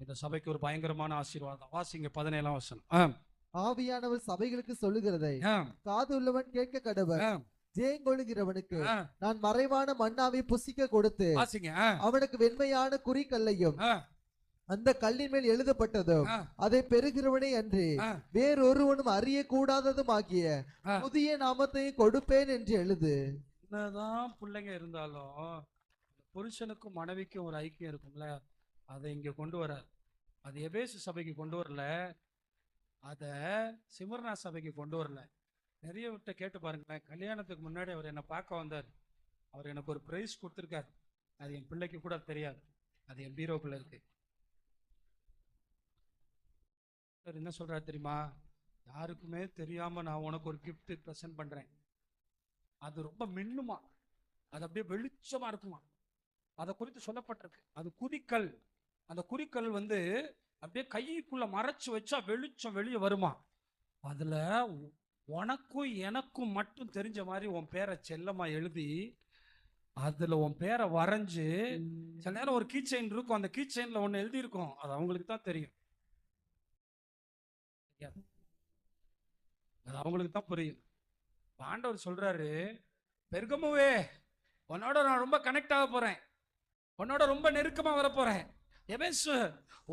இந்த சபைக்கு ஒரு பயங்கரமான ஆசீர்வாதம். வாசிங்க பதினேழாம் வசனம். ஆவியானவர் சபைகளுக்கு சொல்லுகிறதை காது உள்ளவன் கேட்க ஜெயங்கொள்கிறவனுக்கு ஆ. நான் மறைவான மன்னாவை புசிக்க கொடுத்து அவனுக்கு வெண்மையான குறிக்கல்லையும் அந்த கல்லின் மேல் எழுதப்பட்டதும். அதை பெறுகிறவனே அன்றி. வேறொருவனும் அறியக்கூடாததும் ஆகிய. புதிய நாமத்தையும் கொடுப்பேன் என்று எழுது. என்னதான் பிள்ளைங்க இருந்தாலும் புருஷனுக்கும் மனைவிக்கும் ஒரு ஐக்கியம் இருக்கும்ல. அதை இங்கே கொண்டு வரார் அது எபேசு சபைக்கு கொண்டு வரல அதை சிமர்னா சபைக்கு கொண்டு வரல. நிறைய விட்ட கேட்டு பாருங்களேன் கல்யாணத்துக்கு முன்னாடி அவர் என்னை பார்க்க வந்தார். அவர் எனக்கு ஒரு ப்ரைஸ் கொடுத்துருக்காரு. அது என் பிள்ளைக்கு கூட தெரியாது. அது என் பீரோக்குள்ள இருக்கு. சார் என்ன சொல்றாரு தெரியுமா? யாருக்குமே தெரியாம நான் உனக்கு ஒரு கிஃப்ட்டு ப்ரெசென்ட் பண்றேன். அது ரொம்ப மின்னுமா? அது அப்படியே வெளிச்சமா இருக்குமா? அதை குறித்து சொல்லப்பட்டிருக்கு. அது குதிக்கல். அந்த குறிக்கல் வந்து அப்படியே கைக்குள்ள மறைச்சு வச்சா வெளிச்சம் வெளியே வருமா? அதுல உனக்கும் எனக்கும் மட்டும் தெரிஞ்ச மாதிரி உன் பேரை செல்லமா எழுதி அதுல உன் பேரை வரைஞ்சு சில நேரம் ஒரு கீ செயின் இருக்கும் அந்த கீ செயினில் ஒன்று எழுதி அது அவங்களுக்கு தான் தெரியும். அது அவங்களுக்கு தான் புரியும். பாண்டவர் சொல்கிறாரு சொல்றாரு பெருகமுவே உன்னோட நான் ரொம்ப கனெக்ட் ஆக போறேன். உன்னோட ரொம்ப நெருக்கமா வரப்போகிறேன் எபேசு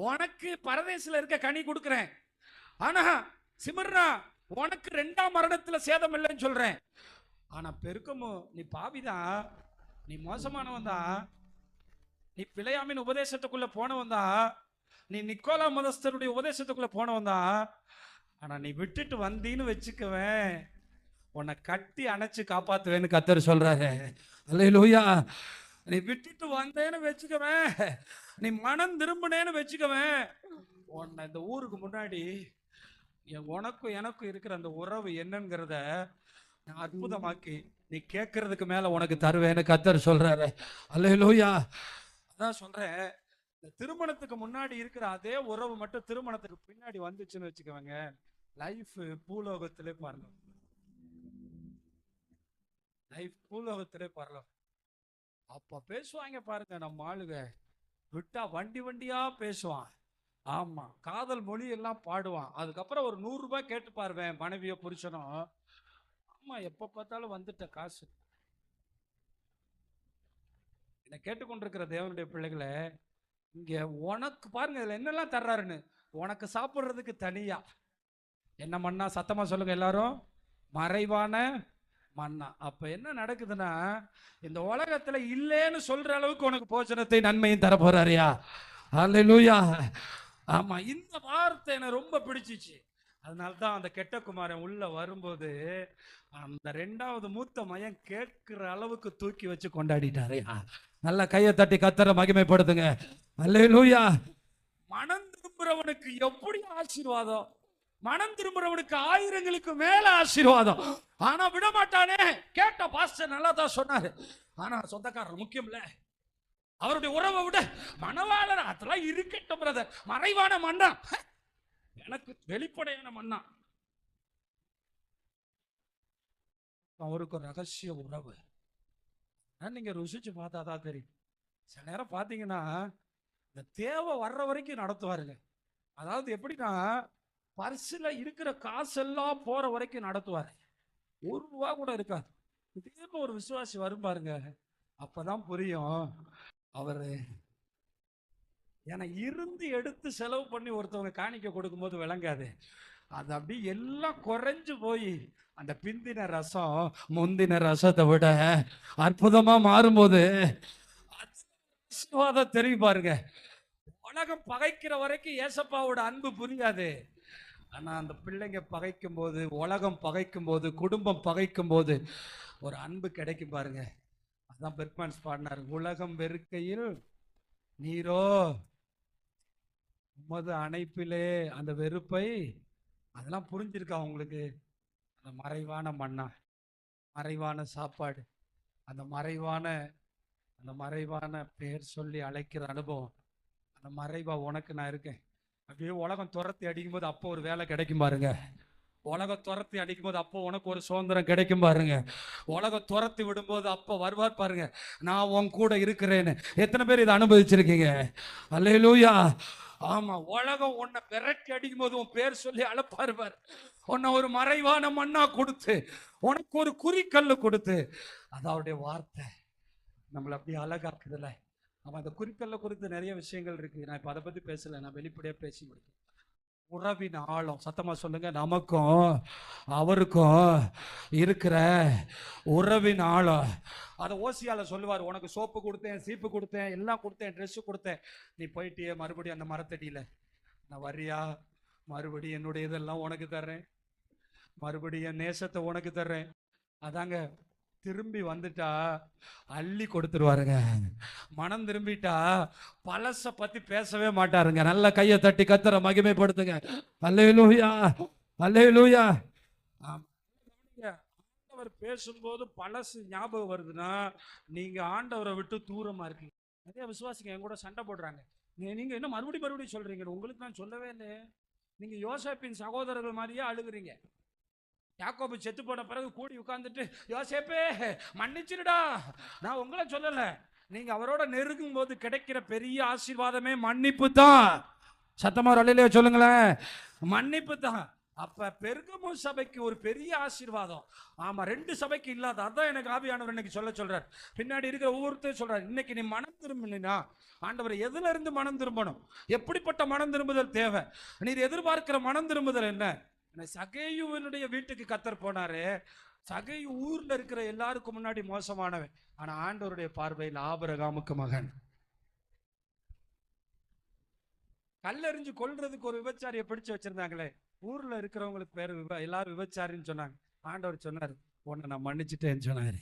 உனக்கு பரதேசில் இருக்க கனி கொடுக்குறேன். ஆனா சிமர்னா உனக்கு ரெண்டாம் மரணத்தில் சேதம் இல்லைன்னு சொல்கிறேன் ஆனா பெருக்கமோ நீ பாவிதான் நீ மோசமானவன் தான் நீ பிழையாமின் உபதேசத்துக்குள்ளே போனவன் தான் நீ நிக்கோலா மதஸ்தருடைய உபதேசத்துக்குள்ளே போனவன் தான் ஆனால் நீ விட்டுட்டு வந்தீன்னு வச்சுக்குவேன். உன்னை கட்டி அணைச்சு காப்பாற்றுவேன்னு கத்தர் சொல்கிறாரு அல்லையிலூயா நீ விட்டுட்டு வந்தேன்னு வச்சுக்கவேன் நீ மனம் திரும்பினேன்னு வச்சுக்கவேன் உன்னை இந்த ஊருக்கு முன்னாடி உனக்கும் எனக்கும் இருக்கிற அந்த உறவு என்னங்கிறத நான் அற்புதமாக்கி நீ கேட்கறதுக்கு மேல உனக்கு தருவேன்னு கத்தர் சொல்றாரு. அல்லேலூயா. அதான் சொல்றேன். இந்த திருமணத்துக்கு முன்னாடி இருக்கிற அதே உறவு மட்டும் திருமணத்துக்கு பின்னாடி வந்துச்சுன்னு வச்சுக்கோங்க. லைஃப் பூலோகத்திலே பாருங்க லைஃப் பூலோகத்திலே பாருங்க அப்ப பேசுவாங்க பாருங்க நம்ம ஆளுங்க விட்டா வண்டி வண்டியா பேசுவான். ஆமா காதல் மொழி எல்லாம் பாடுவான். அதுக்கப்புறம் ஒரு நூறு ரூபாய் கேட்டு பாருவேன் மனைவிய புரிச்சனும் ஆமா எப்ப பார்த்தாலும் வந்துட்ட காசு. என்னை கேட்டுக்கொண்டிருக்கிற தேவனுடைய பிள்ளைகளை இங்க உனக்கு பாருங்க இதுல என்னெல்லாம் தர்றாருன்னு. உனக்கு சாப்பிடுறதுக்கு தனியா. என்ன மண்ணா சத்தமா சொல்லுங்க எல்லாரும். மறைவான மன்னா. அப்ப என்ன நடக்குதுன்னா இந்த உலகத்துல இல்லைன்னு சொல்ற அளவுக்கு உனக்கு போஜனத்தை நன்மையும் தர போறாரியா அல்லூயா ஆமா இந்த வார்த்தை எனக்கு ரொம்ப பிடிச்சிச்சு. அதனால்தான் அந்த கெட்ட குமாரன் உள்ள வரும்போது அந்த ரெண்டாவது மூத்த மயம் கேட்கிற அளவுக்கு தூக்கி வச்சு கொண்டாடிட்டாரையா நல்லா கையை தட்டி கத்தர மகிமைப்படுத்துங்க. அல்லேலூயா மனம் திரும்புறவனுக்கு எப்படி ஆசீர்வாதம்? மனம் திரும்புறவனுக்கு ஆயிரங்களுக்கு மேல ஆசீர்வாதம். ஆனா விட மாட்டானே கேட்ட பாஸ்டர் நல்லா தான் சொன்னாரு. ஆனா சொந்தக்காரர் முக்கியம்ல. அவருடைய உறவை விட மணவாளர் அதெல்லாம் இருக்கட்டும் பிரதர் மறைவான மண்ணா எனக்கு வெளிப்படையான மண்ணா அவருக்கு ரகசிய உறவு. நீங்க ருசிச்சு பார்த்தா தான் தெரியும். சில நேரம் பார்த்தீங்கன்னா இந்த தேவை வர்ற வரைக்கும் நடத்துவாருங்க. அதாவது எப்படின்னா பர்ஸில் இருக்கிற காசெல்லாம் போற வரைக்கும் நடத்துவாரு. ஒரு ரூபா கூட இருக்காது. திடீர்னு ஒரு விசுவாசி வரும் பாருங்க. அப்பதான் புரியும். அவரு ஏன்னா இருந்து எடுத்து செலவு பண்ணி ஒருத்தவங்க காணிக்க கொடுக்கும்போது விளங்காது. அது அப்படியே எல்லாம் குறைஞ்சு போய் அந்த பிந்தின ரசம் முந்தின ரசத்தை விட அற்புதமா மாறும்போது தெரியும் பாருங்க. உலகம் பகைக்கிற வரைக்கும் ஏசப்பாவோட அன்பு புரியாது. ஆனால் அந்த பிள்ளைங்க பகைக்கும் போது உலகம் பகைக்கும் போது குடும்பம் பகைக்கும் போது ஒரு அன்பு கிடைக்கும் பாருங்க. அதான் பெர்க்மான்ஸ் பாடினார். உலகம் வெறுக்கையில் நீரோ உமது அணைப்பிலே அந்த வெறுப்பை அதெல்லாம் புரிஞ்சிருக்கா உங்களுக்கு? அந்த மறைவான மண்ணா மறைவான சாப்பாடு அந்த மறைவான அந்த மறைவான பேர் சொல்லி அழைக்கிற அனுபவம் அந்த மறைவா உனக்கு நான் இருக்கேன். அப்படியே உலகம் துரத்தி அடிக்கும்போது அப்போ ஒரு வேலை கிடைக்கும் பாருங்க. உலக துரத்தி அடிக்கும்போது அப்போ உனக்கு ஒரு சுதந்திரம் கிடைக்கும் பாருங்க. உலக துரத்தி விடும்போது அப்போ வருவார் பாருங்க. நான் உன் கூட இருக்கிறேன்னு. எத்தனை பேர் இதை அனுபவிச்சிருக்கீங்க? அல்லையிலூயா ஆமா உலகம் உன்னை விரட்டி அடிக்கும் போது உன் பேர் சொல்லி அழப்பாருவார் உன்னை ஒரு மறைவான மண்ணா கொடுத்து உனக்கு ஒரு குறிக்கல்லு கொடுத்து அது அவருடைய வார்த்தை. நம்மளை அப்படியே அழகாக்குதுல்ல அவன் அந்த குறிக்கல்ல குறித்து நிறைய விஷயங்கள் இருக்கு. நான் இப்போ அதை பத்தி பேசல. நான் வெளிப்படையா பேசி முடிக்கிறேன். உறவின் ஆழம். சத்தமா சொல்லுங்க. நமக்கும் அவருக்கும் இருக்கிற உறவின் ஆழம். அதை ஓசியால சொல்லுவார். உனக்கு சோப்பு கொடுத்தேன் சீப்பு கொடுத்தேன் எல்லாம் கொடுத்தேன் ட்ரெஸ்ஸு கொடுத்தேன். நீ போயிட்டியே மறுபடியும் அந்த மரத்தடியில. நான் வரியா மறுபடியும் என்னுடைய இதெல்லாம் உனக்கு தர்றேன். மறுபடியும் என் நேசத்தை உனக்கு தர்றேன். அதாங்க திரும்பி வந்துட்டா அள்ளி கொடுத்துருவாருங்க. மனம் திரும்பிட்டா பழச பத்தி பேசவே மாட்டாருங்க. நல்ல கையை தட்டி கத்துற மகிமைப்படுத்துங்க. அல்லேலூயா அல்லேலூயா. ஆம். ஆண்டவர் பேசும்போது பழசு ஞாபகம் வருதுன்னா நீங்க ஆண்டவரை விட்டு தூரமா இருக்கீங்க. நிறைய விசுவாசிங்க என் கூட சண்டை போடுறாங்க. நீங்கள் நீங்க என்ன மறுபடியும் மறுபடியும் சொல்றீங்க? உங்களுக்கு நான் சொல்லவே இல்லை நீங்க யோசப்பின் சகோதரர்கள் மாதிரியே அழுகுறீங்க. யாக்கோபு செத்து போன பிறகு கூடி உட்காந்துட்டு யோசேப்பே மன்னிச்சிருடா நான் உங்களை சொல்லல. நீங்க அவரோட நெருங்கும் போது கிடைக்கிற பெரிய ஆசீர்வாதமே மன்னிப்பு தான் சத்தமா அலையிலே சொல்லுங்களேன். மன்னிப்பு தான் அப்ப பெருகமு சபைக்கு ஒரு பெரிய ஆசீர்வாதம். ஆமா ரெண்டு சபைக்கு இல்லாத அதான் எனக்கு ஆவியானவர் இன்னைக்கு சொல்ல சொல்றார். பின்னாடி இருக்கிற ஒவ்வொருத்தரும் சொல்றாரு இன்னைக்கு நீ மனம் திரும்பினா ஆண்டவர் எதுல இருந்து மனம் திரும்பணும்? எப்படிப்பட்ட மனம் திரும்புதல் தேவை? நீர் எதிர்பார்க்கிற மனம் திரும்புதல் என்ன? சகையுவனுடைய வீட்டுக்கு கத்தர் போனாரு. சகை ஊர்ல இருக்கிற எல்லாருக்கும் முன்னாடி மோசமானவன். ஆனா ஆண்டவருடைய பார்வையில் ஆபரகாமுக்கு மகன். கல்லறிஞ்சு கொள்றதுக்கு ஒரு விபச்சாரியை பிடிச்சு வச்சிருந்தாங்களே. ஊர்ல இருக்கிறவங்களுக்கு பேர் விப எல்லாரும் விபச்சாரின்னு சொன்னாங்க. ஆண்டவர் சொன்னார் உன்னை நான் மன்னிச்சுட்டேன்னு சொன்னாரு.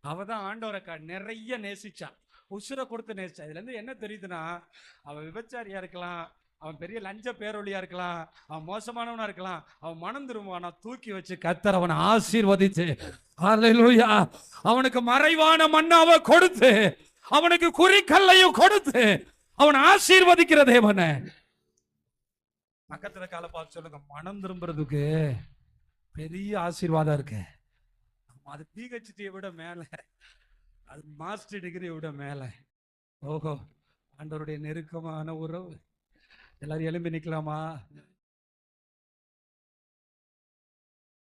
அவ தான் ஆண்டவரை க நிறைய நேசிச்சா உசுரை கொடுத்து நேசிச்சா இதுல இருந்து என்ன தெரியுதுன்னா அவ விபச்சாரியா இருக்கலாம் அவன் பெரிய லஞ்ச பேரொழியா இருக்கலாம் அவன் மோசமானவனா இருக்கலாம் அவன் மனம் திரும்புவானா. தூக்கி வச்சு கத்தர் அவனை ஆசீர்வதிச்சு அவனுக்கு மறைவான மண்ணாவை கொடுத்து அவனுக்கு குறிக்கல்லையும் கொடுத்து அவன் ஆசீர்வதிக்கிற தேவனை. பக்கத்துல கால பார்த்து சொல்லுங்க மனம் திரும்புறதுக்கு பெரிய ஆசீர்வாதம் இருக்கு. அது பிஹெச்டியை விட மேல அது மாஸ்டர் டிகிரியை விட மேல. ஓஹோ ஆண்டவருடைய நெருக்கமான உறவு. எல்லாரும் எழும்பி நிக்கலாமா?